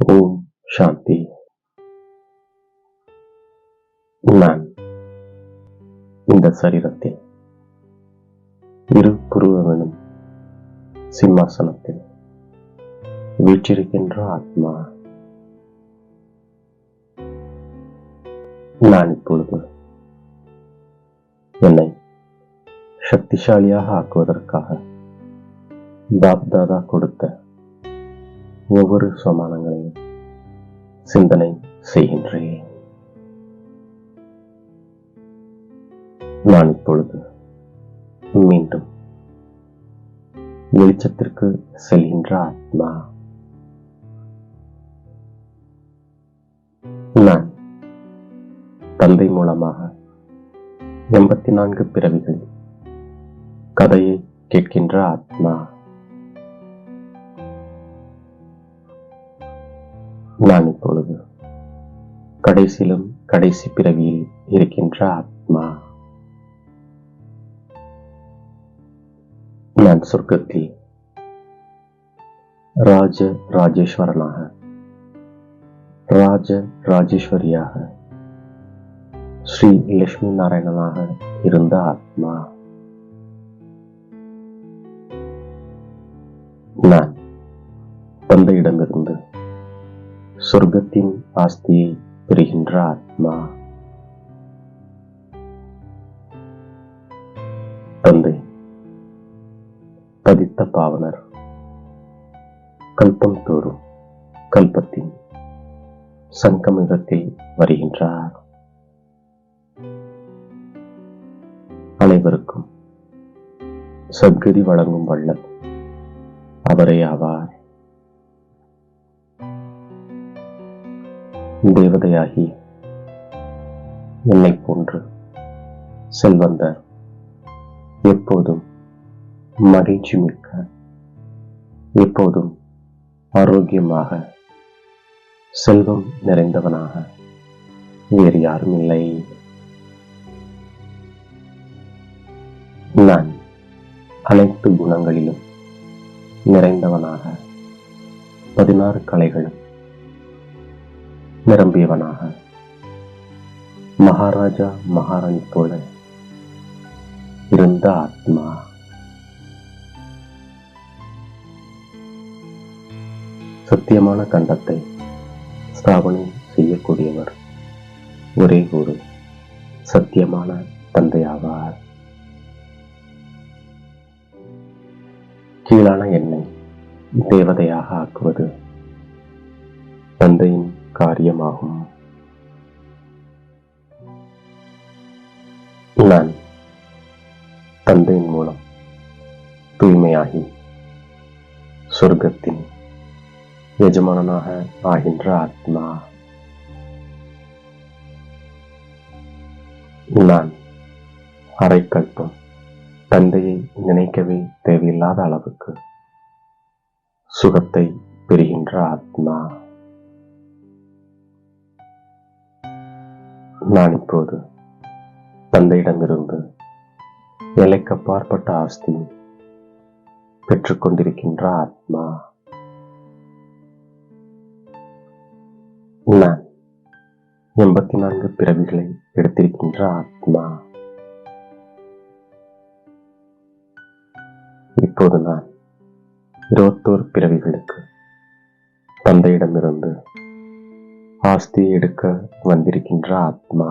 ஓம் சாந்தி நான் இந்த சரீரத்தில் இரு புருவமெனும் சிம்மாசனத்தில் வீற்றிருக்கின்ற ஆத்மா. நான் இப்பொழுது என்னை சக்திசாலியாக ஆக்குவதற்காக பாப்தாதா கொடுத்த ஒவ்வொரு சமானங்களையும் சிந்தனை செய்கின்றேன். நான் இப்பொழுது மீண்டும் வெளிச்சத்திற்கு செல்கின்ற ஆத்மா. நான் தந்தை மூலமாக எண்பத்தி நான்கு பிறவிகளில் கதையை கேட்கின்ற ஆத்மா. கடைசியிலும் கடைசி பிறவியில் இருக்கின்ற ஆத்மா. நான் சொர்க்கத்தில் ராஜ ராஜேஸ்வரனாக ராஜ ராஜேஸ்வரியாக ஸ்ரீ லட்சுமி நாராயணனாக இருந்த ஆத்மா. நான் தந்தையிடமிருந்து சொர்க்கத்தின் ஆஸ்தியை பெறுகின்ற ஆத்மா தந்தை பதித்த பாவனர் கல்பம் தோறும் கல்பத்தின் சங்கமிகத்தில் வருகின்றார். அனைவருக்கும் சத்கதி வழங்கும் வள்ளல் அவரே ஆவார். தேவதையாகி என்னை போன்று செல்வந்தர் எப்போதும் மகிழ்ச்சி மிக்க எப்போதும் ஆரோக்கியமாக செல்வம் நிறைந்தவனாக வேறு யாரும் இல்லை. நான் அனைத்து குணங்களிலும் நிறைந்தவனாக பதினாறு கலைகளும் நிரம்பியவனாக. மகாராஜா மகாராணி போல இருந்த ஆத்மா. சத்தியமான கண்டத்தை ஸ்தாபனை செய்யக்கூடியவர் ஒரே ஒரு சத்தியமான தந்தையாவார். கீழான எண்ணெய் தேவதையாக ஆக்குவது தந்தையின் காரியமாகும். நான் தந்தையின் மூலம் தூய்மையாகி சொர்க்கத்தின் எஜமானனாக ஆகின்ற ஆத்மா. நான் அரைக்கல்பம் தந்தையை நினைக்கவே தேவையில்லாத அளவுக்கு சுகத்தை பெறுகின்ற ஆத்மா. நான் இப்போது தந்தையிடமிருந்து எல்லைக்கப்பாற்பட்ட ஆஸ்தி பெற்றுக்கொண்டிருக்கின்ற ஆத்மா. நான் எண்பத்தி நான்கு பிறவிகளை எடுத்திருக்கின்ற ஆத்மா. இப்போது நான் இருபத்தோரு பிறவிகளுக்கு தந்தையிடமிருந்து ஆஸ்தி எடுக்க வந்திருக்கின்ற ஆத்மா.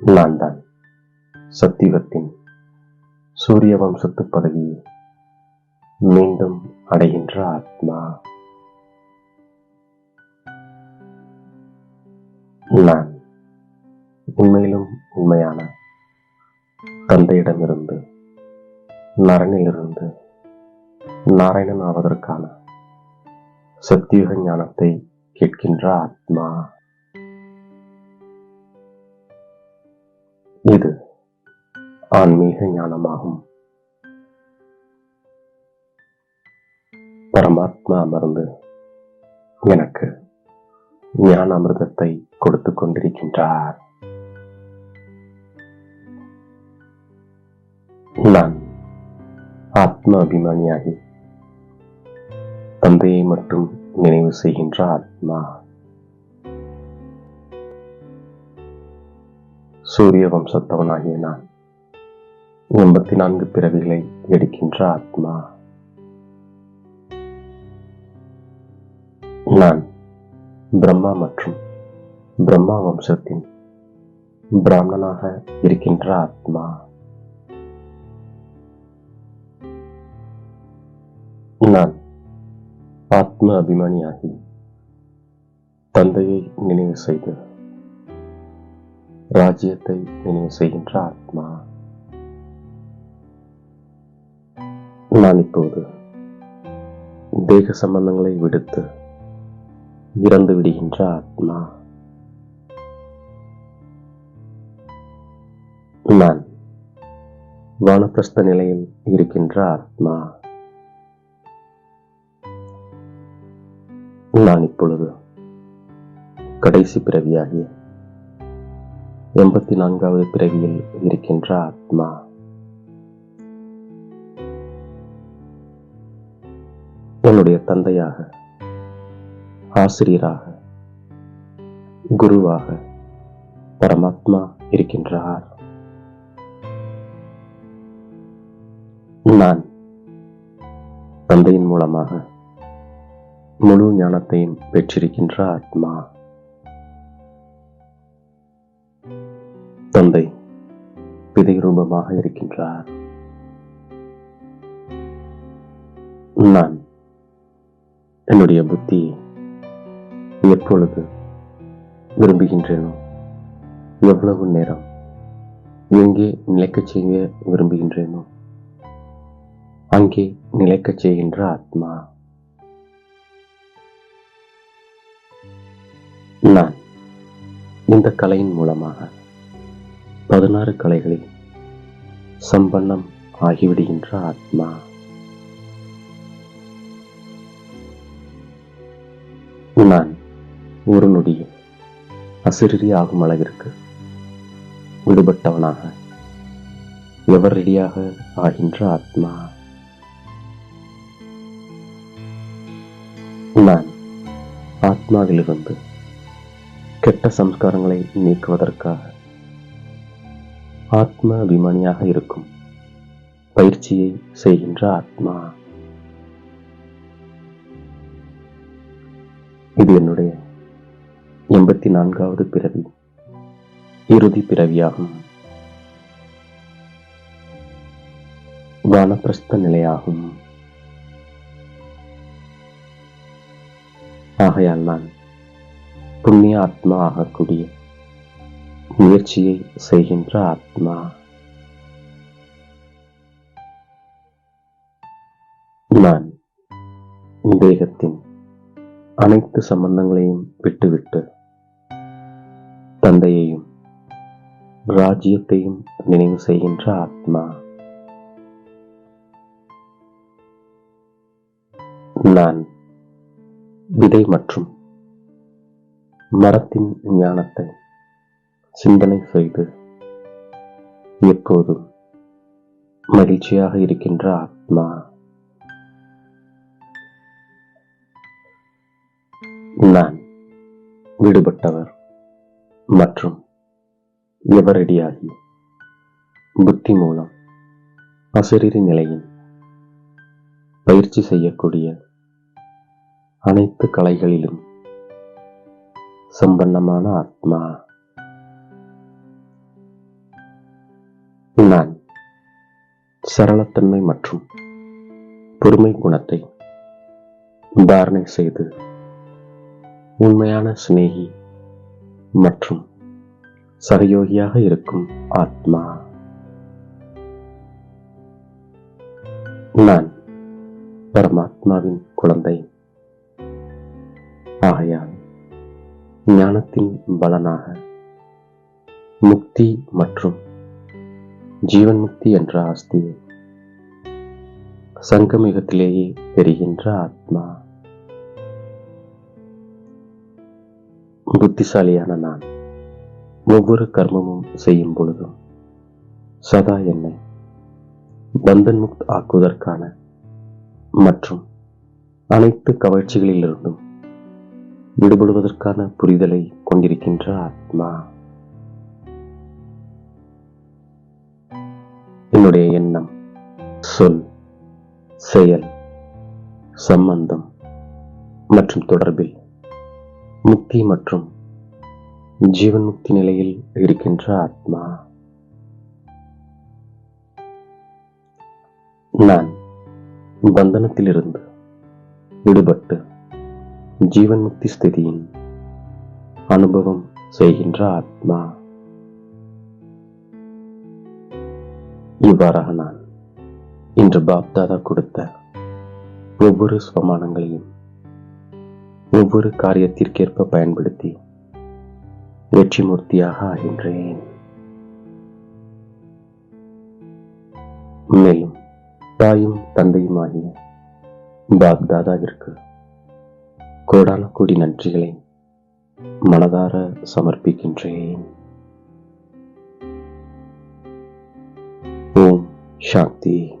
நான் தான் சத்தியவத்தின் சூரிய வம்சத்து பதவியை மீண்டும் அடைகின்ற ஆத்மா. நான் உண்மையிலும் உண்மையான தந்தையிடமிருந்து நரனிலிருந்து நாராயணன் ஆவதற்கான சத்தியுக ஞானத்தை கேட்கின்ற ஆத்மா. இது ஆன்மீக ஞானமாகும். பரமாத்மா அமர்ந்து எனக்கு ஞான அமிர்தத்தை கொடுத்து கொண்டிருக்கின்றார். நான் ஆத்ம அபிமானியாகி மட்டும் நினைவு செய்கின்ற ஆத்மா. சூரிய வம்சத்தவனாகிய நான் எண்பத்தி நான்கு பிறவிகளை எடுக்கின்ற ஆத்மா. நான் பிரம்மா மற்றும் பிரம்மா வம்சத்தின் பிராமணனாக இருக்கின்ற ஆத்மா. நான் ஆத்ம அபிமானியாகி தந்தையை நினைவு செய்து ராஜ்யத்தை நினைவு செய்கின்ற ஆத்மா. நான் இப்போது தேக சம்பந்தங்களை விடுத்து இறந்து விடுகின்ற ஆத்மா. நான் வானப்பிரஸ்த நிலையில் இருக்கின்ற ஆத்மா. நான் இப்பொழுது கடைசி பிறவியாகிய எண்பத்தி நான்காவது பிறவியில் இருக்கின்ற ஆத்மா. என்னுடைய தந்தையாக ஆசிரியராக குருவாக பரமாத்மா இருக்கின்றார். நான் தந்தையின் மூலமாக முழு ஞானத்தையும் பெற்றிருக்கின்ற ஆத்மா. தந்தை பிதை ரூபமாக இருக்கின்றார். நான் என்னுடைய புத்தியை எப்பொழுது விரும்புகின்றேனோ எவ்வளவு நேரம் எங்கே நிலைக்கச் செய்ய விரும்புகின்றேனோ அங்கே நிலைக்கச் செய்கின்ற ஆத்மா. நான் இந்த கலையின் மூலமாக பதினாறு கலைகளில் சம்பன்னம் ஆகிவிடுகின்ற ஆத்மா. நான் ஒரு நொடியில் அசிறி ஆகும் அளவிற்கு விடுபட்டவனாக எவரடியாக ஆகின்ற ஆத்மா? நான் ஆத்மாவிலிருந்து கெட்ட சம்ஸ்காரங்களை நீக்குவதற்காக. ஆத்ம அபிமானியாக இருக்கும். பயிற்சியை செய்கின்ற ஆத்மா. இது என்னுடைய எண்பத்தி நான்காவது பிறவி. இறுதி பிறவியாகும். வானப்பிரஸ்த நிலையாகும். ஆகையால் நான் புண்ணிய ஆத்மா ஆகக்கூடிய முயற்சியை செய்கின்ற ஆத்மா. நான் தேகத்தின் அனைத்து சம்பந்தங்களையும் விட்டுவிட்டு தந்தையையும் ராஜ்யத்தையும் நினைவு செய்கின்ற ஆத்மா. நான் விதை மற்றும் மரத்தின் ஞானத்தை சிந்தனை செய்து எப்போதும் மகிழ்ச்சியாக இருக்கின்ற ஆத்மா நான் விடுபட்டவர் மற்றும் எவரடியாகி புத்தி மூலம் அசரீரி நிலையில் பயிற்சி செய்யக்கூடிய அனைத்து கலைகளிலும் சம்பன்னமான ஆத்மா. நான் சரளத்தன்மை மற்றும் பொறுமை குணத்தை தாரணை செய்து உண்மையான சிநேகி மற்றும் சகயோகியாக இருக்கும் ஆத்மா. நான் பரமாத்மாவின் குழந்தை. ஆகையால் ஞானத்தின் பலனாக. முக்தி மற்றும் ஜீவன் முக்தி என்ற ஆஸ்தியை சங்கமிகத்திலேயே பெறுகின்ற ஆத்மா. புத்திசாலியான நான். ஒவ்வொரு கர்மமும் செய்யும் பொழுதும் சதா என்னை பந்தன் முக்த் ஆக்குவதற்கான மற்றும் அனைத்து கவர்ச்சிகளிலிருந்தும் விடுபடுவதற்கான புரிதலை கொண்டிருக்கின்ற ஆத்மா. என்னுடைய எண்ணம் சொல் செயல் சம்பந்தம் மற்றும் தொடர்பில் முக்தி மற்றும் ஜீவன் முக்தி நிலையில் இருக்கின்ற ஆத்மா. நான் பந்தனத்திலிருந்து விடுபட்டு ஜீவன் முக்தி ஸ்திதியின் அனுபவம் செய்கின்ற ஆத்மா. இவ்வாறாக நான் இன்று பாப்தாதா கொடுத்த ஒவ்வொரு ஸ்வமானங்களையும் ஒவ்வொரு காரியத்திற்கேற்ப பயன்படுத்தி வெற்றி மூர்த்தியாக ஆகின்றேன். மேலும் தாயும் தந்தையுமாகிய பாப்தாதாவிற்கு கோடான கோடி நன்றிகளை மனதார சமர்ப்பிக்கின்றேன். ஓம் சாந்தி.